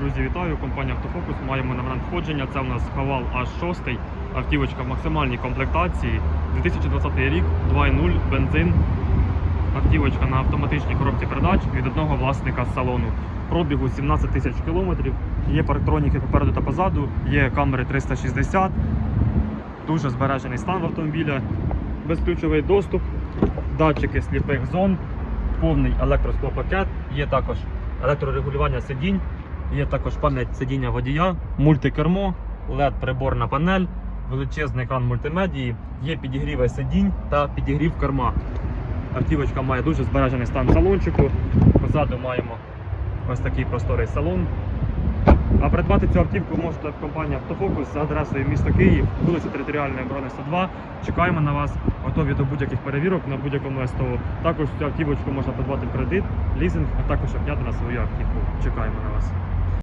Друзі, вітаю! Компанія Автофокус. Маємо на момент входження. Це у нас Хавал H6, автівочка в максимальній комплектації. 2020 рік, 2.0, бензин. Автівочка на автоматичній коробці передач від одного власника салону. Пробігу 17 тисяч кілометрів. Є парктроніки попереду та позаду, є камери 360. Дуже збережений стан в автомобіля. Безключовий доступ, датчики сліпих зон, повний електросклопакет, є також електрорегулювання сидінь, є також пам'ять сидіння водія, мультикермо, LED приборна панель, величезний екран мультимедії, є підігріви сидінь та підігрів керма. Автівочка має дуже збережений стан салончику. Позаду маємо ось такий просторий салон. А придбати цю автівку можете в компанії Автофокус за адресою місто Київ, вулиця Територіальної оборони 102. Чекаємо на вас, готові до будь-яких перевірок на будь-якому СТО. Також цю автівочку можна придбати в кредит, лізинг, а також обняти на свою автівку. Чекаємо на вас.